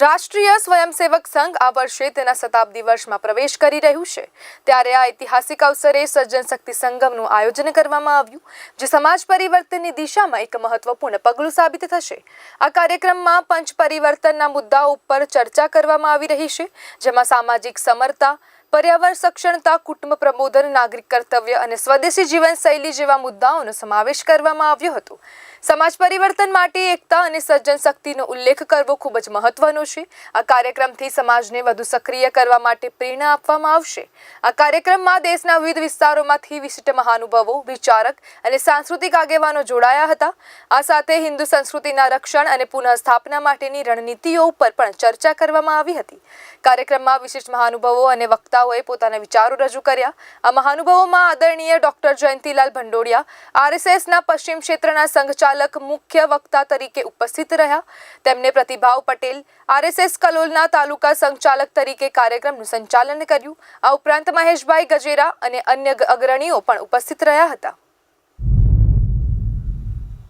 રાષ્ટ્રીય સ્વયંસેવક સંઘ આ વર્ષે તેના શતાબ્દી વર્ષમાં પ્રવેશ કરી રહ્યું છે. ત્યારે આ ઐતિહાસિક અવસરે સજ્જન શક્તિ સંગમનું આયોજન કરવામાં આવ્યું, જે સમાજ પરિવર્તનની દિશામાં એક મહત્વપૂર્ણ પગલું સાબિત થશે. આ કાર્યક્રમમાં પંચ પરિવર્તનના મુદ્દાઓ ઉપર ચર્ચા કરવામાં આવી રહી છે, જેમાં સામાજિક સમરતા પર્યાવરણ સક્ષણતા કુટુંબ પ્રબોધન, નાગરિક કર્તવ્ય અને સ્વદેશી જીવનશૈલી જેવા મુદ્દાઓનો સમાવેશ કરવામાં આવ્યો હતો. સમાજ પરિવર્તન માટે એકતા અને સજ્જન શક્તિનો ઉલ્લેખ કરવો ખૂબ જ મહત્વનો છે. આ કાર્યક્રમથી સમાજને વધુ સક્રિય કરવા માટે પ્રેરણા આપવામાં આવશે. આ કાર્યક્રમમાં દેશના વિવિધ વિસ્તારોમાંથી વિશિષ્ટ મહાનુભાવો, વિચારક અને સાંસ્કૃતિક આગેવાનો જોડાયા હતા. આ સાથે હિન્દુ સંસ્કૃતિના રક્ષણ અને પુનઃસ્થાપના માટેની રણનીતિઓ ઉપર પણ ચર્ચા કરવામાં આવી હતી. કાર્યક્રમમાં વિશિષ્ટ મહાનુભાવો અને વક્તાઓએ પોતાના વિચારો રજૂ કર્યા. આ મહાનુભાવોમાં આદરણીય ડોક્ટર જયંતિલાલ ભંડોડિયા આરએસએસના પશ્ચિમ ક્ષેત્રના સંઘચાલક મુખ્ય વક્તા તરીકે ઉપસ્થિત રહ્યા. તેમને પ્રતિભાવ પટેલ, આરએસએસ કલોલના તાલુકા સંચાલક તરીકે કાર્યક્રમનું સંચાલન કર્યું. આ ઉપરાંત મહેશભાઈ ગજેરા અને અન્ય અગ્રણીઓ પણ ઉપસ્થિત રહ્યા હતા.